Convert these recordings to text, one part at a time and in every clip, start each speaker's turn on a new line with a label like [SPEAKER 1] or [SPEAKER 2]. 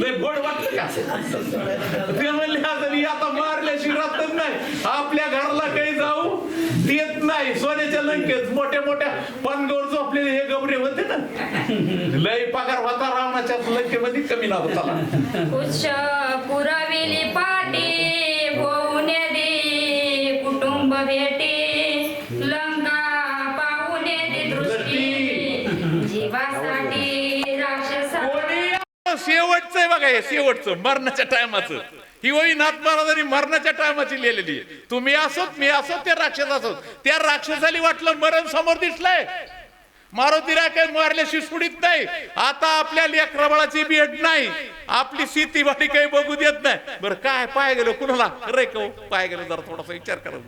[SPEAKER 1] लय गोड वाटलं का? ते म्हणले आता आता मारल्याशिवाय राहतच नाही. आपल्या घरला काही जाऊ देत नाही. सोन्याच्या लंकेत मोठ्या मोठ्या पनगोर झोपलेले हे गबरे होते ना? लय पगार होता रावणाच्या लंकेमध्ये कमी ना होता.
[SPEAKER 2] कुश पुरविली पाटी होऊन दे कुटुंब भेटी.
[SPEAKER 1] शेवटचं आहे बघा हे शेवटचं मरणाच्या टायमाचं. ही वही नाथ महाराजांनी मरणाच्या टायमाची लिहिलेली आहे. तुम्ही असोत मी असोत ते राक्षस असोत त्या राक्षसाली वाटलं मरण समोर दिसलंय. मारुतीला राकेश मारले शिसपुडीत नाही. आता आपल्या लेकराबाळाची भेट नाही. आपली शेतीवाडी काही बघू देत नाही. बरं काय पाय गेलो कुणाला? रे का हो? पाय गेलो जरा थोडासा विचार करा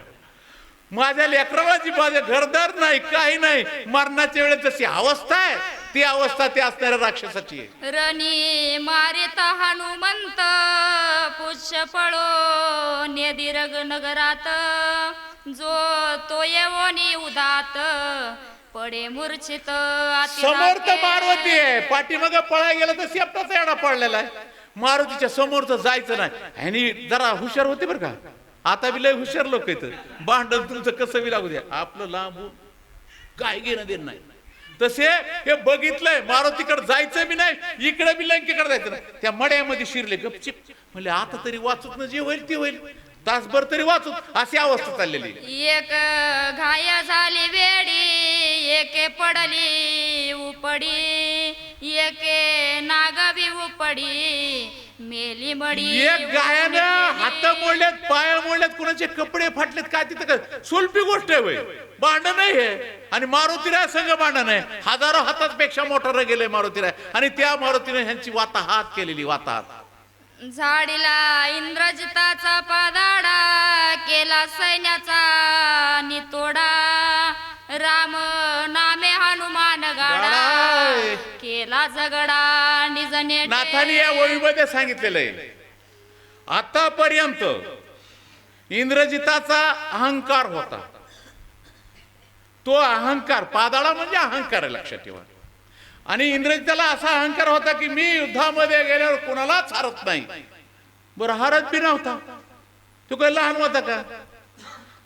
[SPEAKER 1] माझ्या लेकराबाळाची माझ्या घरदार नाही काही नाही. मरणाच्या वेळेस जशी अवस्था आहे ती अवस्था ती असणाऱ्या राक्षसाची आहे.
[SPEAKER 2] रणी मारित हनुमंत पुष्य पळो नेदिरग नगरात. जो तो येवोनी उदात पडे मूर्छित अति
[SPEAKER 1] समोर तर. मारुती आहे. पाठीमाग पळाय गेला तर शेपटाचा एवढा पडलेला आहे. मारुतीच्या समोरच जायचं नाही. आणि जरा हुशार होते बरं का? आता बी लय हुशार लोक येत भांडण तुमचं कसं बी लागू द्या. आपलं लांबून काय घेणं देणं नाही. तसे हे बघितलंय मारुतीकडे जायचं बी नाही इकडे बी लंकेकडे जायचं नाही. त्या मड्यामध्ये शिरले गपचिप. म्हणले आता तरी वाचत ना जे होईल ते होईल. तासभर तरी वाचत. अशी अवस्था चाललेली.
[SPEAKER 2] एक घाय झाली वेडी एके पडली उपडी एके नागवी उपडी मेली मडी
[SPEAKER 1] एक गायानं हात मोडल्यात पाय मोडल्यात कुणाचे कपडे फाटलेत काय तिथं सोलपी गोष्ट आहे वय. भांडण नाही हे. आणि मारुतीराय संघ भांडण आहे हजारो हातापेक्षा मोटर गेले मारुतीराय आणि त्या मारुतीने ह्यांची वाताहात केलेली वाताहात.
[SPEAKER 2] झाडीला इंद्रजिताचा पादाडा केला सैन्याचा नितोडा. राम नामे हनुमान गाडा
[SPEAKER 1] गाडा.
[SPEAKER 2] केला झगडा. निजने
[SPEAKER 1] नाथाने या ओळीमध्ये सांगितलेलं आहे. आतापर्यंत इंद्रजिताचा अहंकार होता. तो अहंकार पादाळा म्हणजे अहंकार आहे लक्षात ठेवा. आणि इंद्रजिताला असा अहंकार होता की मी युद्धामध्ये गेल्यावर कुणालाच हरत नाही. बरं हरत बी नव्हता. तो काही लहान होता का?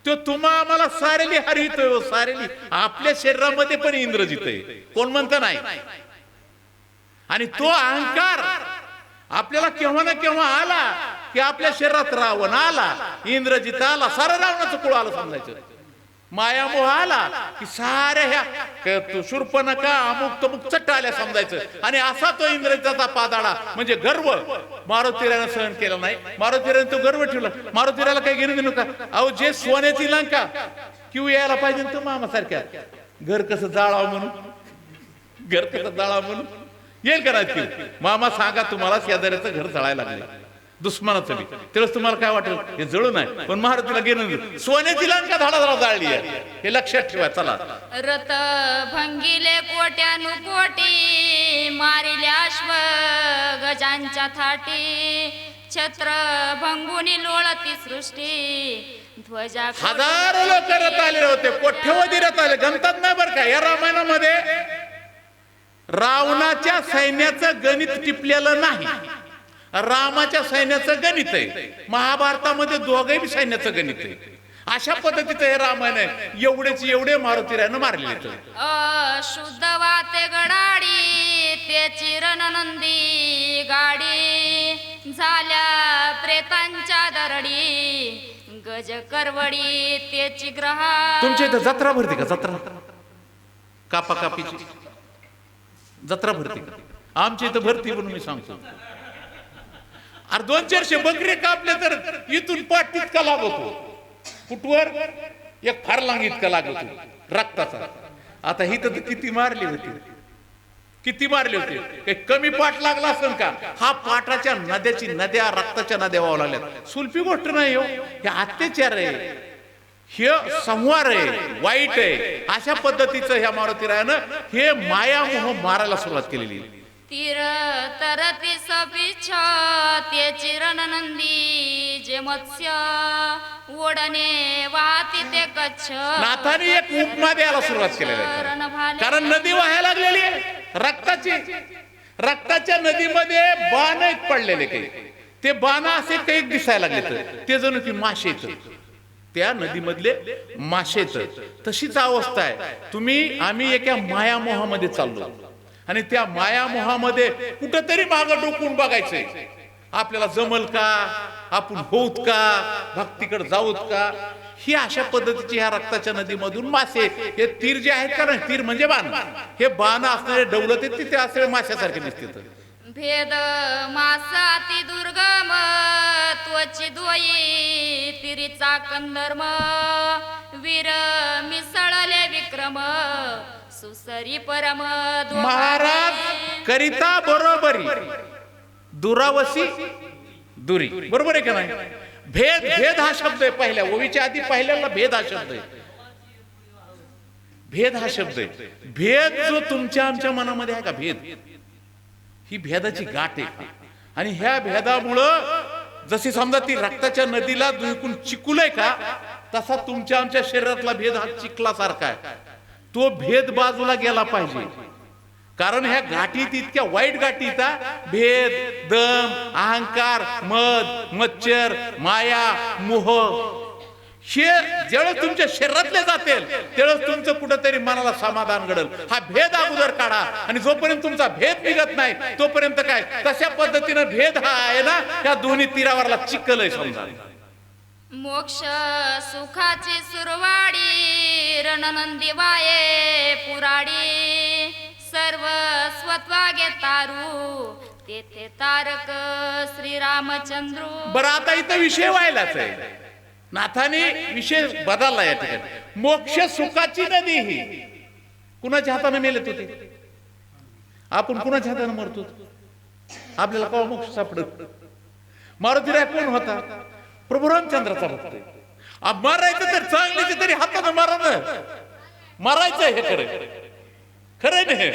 [SPEAKER 1] तो तुम्हा आम्हाला सारेली हरवितोय सारेली आपल्या शरीरामध्ये पण इंद्रजित आहे. कोण म्हणतं नाही? आणि तो अहंकार आपल्याला केव्हा ना केव्हा आला की आपल्या शरीरात रावण आला इंद्रजित आला सारं रावणाचं कुळ आलं समजायचं. मायामोह आला की साऱ्या ह्या क- नका अमुक तमुक चट्ट आल्या समजायचं. आणि असा तो इंद्रजिताचा पादाळा म्हणजे गर्व. मारुतीरानं सहन केला नाही. मारुतीरानं तो गर्व ठेवला. मारुतीराला काही घेणं देणं का? अहो जे सोन्याची लंका किंवा यायला पाहिजे तो मामासारख्या. घर कसं जाळावं म्हणून? घर कसं जाळावं म्हणून? येईल का नाही ती? मामा सांगा तुम्हाला शेजाऱ्याचं घर जळायला लागले दुश्मनाचं बी. तेव्हाच तुम्हाला काय वाटेल? हे जळू नाही पण महारातीला गेलं. सोन्याची लंका धाडा धाडा जाळली आहे. हे लक्षात ठेवा चला.
[SPEAKER 2] रथ भंगिले कोट्यानु कोटी मारिले अश्व गजांच्या थाटी. छत्र भंगुनी लोळती सृष्टी. ध्वजा
[SPEAKER 1] हजारो लोक रथ आलेले होते. कोठ्यवधी रथ आले? गणतात नाही बरं का? या रामायणामध्ये रावणाच्या सैन्याचं गणित टिपलेलं नाही. रामाच्या सैन्याचं गणित आहे. महाभारतामध्ये दोघही सैन्याचं गणित आहे. अशा पद्धतीचं हे रामायण आहे. एवढेच एवढे मारुतीरानं मारलेले आहेत.
[SPEAKER 2] अशुद्ध वाते गडाडी त्याची रणनंदी गाडी. झाल्या प्रेतांच्या दरडी. गज करवडी त्याची ग्रहा.
[SPEAKER 1] तुमच्या इथं जत्रा भरते का? जत्रा? कापा कापीची जत्रा भरती आमच्या इथं भरती म्हणून मी सांगतो. अरे दोन चारशे बकरे कापले तर इथून पाठ तितका लागतो. कुठवर एक फार लांग इतका लागतो. रक्ताचा. आता ही तर किती मारली होती. किती मारले होते. काही कमी पाठ लागला असेल का? हा पाठाच्या नद्याची नद्या रक्ताच्या नद्या व्हावं लागल्या सुलपी गोष्ट नाही हो. हे अत्याचार आहे. हे संहार आहे वाईट आहे. अशा पद्धतीचं ह्या मारुतीरायानं हे मायामोह मारायला सुरुवात केलेली.
[SPEAKER 2] तीर तरती सपिछ त्याची रणनंदी जे मत्स्य ओढणे वाहती ते कच्छ.
[SPEAKER 1] नाथाने एक उपमा द्यायला सुरुवात केलेली आहे. कारण नदी वाहायला लागलेली आहे. रक्ताची रक्ताच्या नदीमध्ये बाण आहेत पडलेले काही. ते बाण असे काही दिसायला लागले ते जणू की आहेत. त्या नदीमधले मासे तशीच अवस्था आहे. तुम्ही आम्ही एका मायामोहामध्ये चाललो. आणि त्या मायामोहामध्ये कुठंतरी मागं डोकून बघायचंय आपल्याला जमल का? आपण होऊत का? भक्तीकडे जाऊत का? ही अशा पद्धतीची ह्या रक्ताच्या नदीमधून मासे हे तीर जे आहेत का नाही? तीर म्हणजे बाण. हे बाण असणारे डवलत आहेत तिथे असणारे माश्यासारखे दिसते
[SPEAKER 2] भेद मासाती दुर्गम त्वची दोई स्त्रीचा कंधर्म वीर मिसळले विक्रम. सुसरी परम
[SPEAKER 1] महाराज करिता बरोबरी. दुरावसी दुरी. बरोबर आहे का नाही? भेद भेद हा शब्द आहे पहिल्या. ओवीच्या आधी पहिल्याला भेद हा शब्द आहे. भेद हा शब्द आहे. भेद जो तुमच्या आमच्या मनामध्ये आहे का भेद? ही भेदाची गाठ आहे. आणि ह्या भेदामुळं जशी समजा ती रक्ताच्या नदीला दुखून चिकुलय का तसा तुमच्या आमच्या शरीरातला भेद हा चिखलासारखा आहे. तो भेद बाजूला गेला पाहिजे. कारण ह्या गाठीत इतक्या वाईट घाटीचा भेद दम अहंकार मद मच्छर माया मोह हे ज्यावेळेस तुमच्या शरीरातले जातील त्यावेळेस तुमचं कुठंतरी मनाला समाधान घडल. हा भेद अगोदर काढा आणि जोपर्यंत तुमचा भेद निघत नाही तोपर्यंत काय? तशा पद्धतीनं भेद हा आहे ना या दोन्ही तीरावरला चिखल आहे समजा.
[SPEAKER 2] मोक्ष सुखाची सुरवाडी रणनंदी वाये पुराडी. सर्व स्वत्वागे तारू तेथे तारक श्रीरामचंद्र.
[SPEAKER 1] बरं आता इथं विषय व्हायलाच आहे. नाथाने विषय बदलला या ठिकाणी. मोक्ष सुखाची नदी ही. कुणाच्या हाताने मेले होते? आपण कुणाच्या हाताने मरतो? आपल्याला कवा मोक्ष सापडत मारुतीराय कोण होता? प्रभू रामचंद्राचा भक्त मारायचं तर चांगल्याचे तरी हाताने मारा ना. मारायचं हे खरं खरं नाही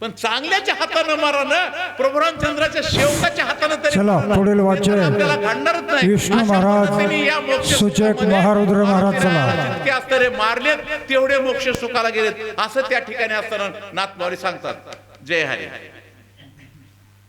[SPEAKER 1] पण चांगल्याच्या हातानं मारा ना. प्रभू रामचंद्राच्या शेवकाच्या
[SPEAKER 3] चला, पुढील वाचन. विष्णू महाराज, सुचक
[SPEAKER 1] या
[SPEAKER 3] महारुद्र महाराज चला.
[SPEAKER 1] जितके असणारे मारलेत तेवढे मोक्ष सुखाला गेलेत असं त्या ठिकाणी असताना नाथमारी सांगतात जय हरी